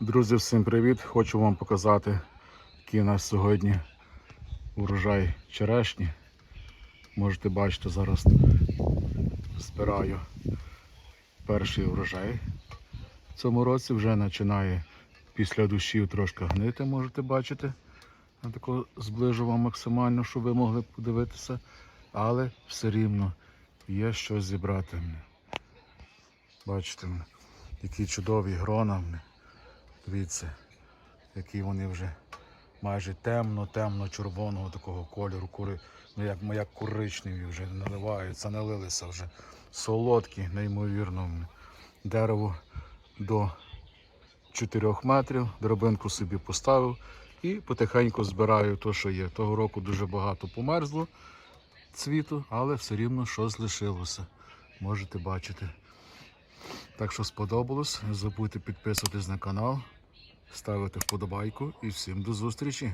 Друзі, всім привіт! Хочу вам показати, який у нас сьогодні урожай черешні. Можете бачити, зараз збираю перший урожай. В цьому році вже починає після душів трошки гнити, можете бачити. Я тако зближу вам максимально, щоб ви могли подивитися. Але все рівно є що зібрати. Бачите, які чудові грона. Дивіться, які вони вже майже темно-темно-червоного такого кольору, кури, ну як, як коричневі вже наливаються, налилися вже. Солодкі, неймовірно. Дерево до 4 метрів, дробинку собі поставив і потихеньку збираю те, що є. Того року дуже багато померзло цвіту, але все рівно щось лишилося. Можете бачити. Так що сподобалось, не забудьте підписуватись на канал, ставити вподобайку і всім до зустрічі!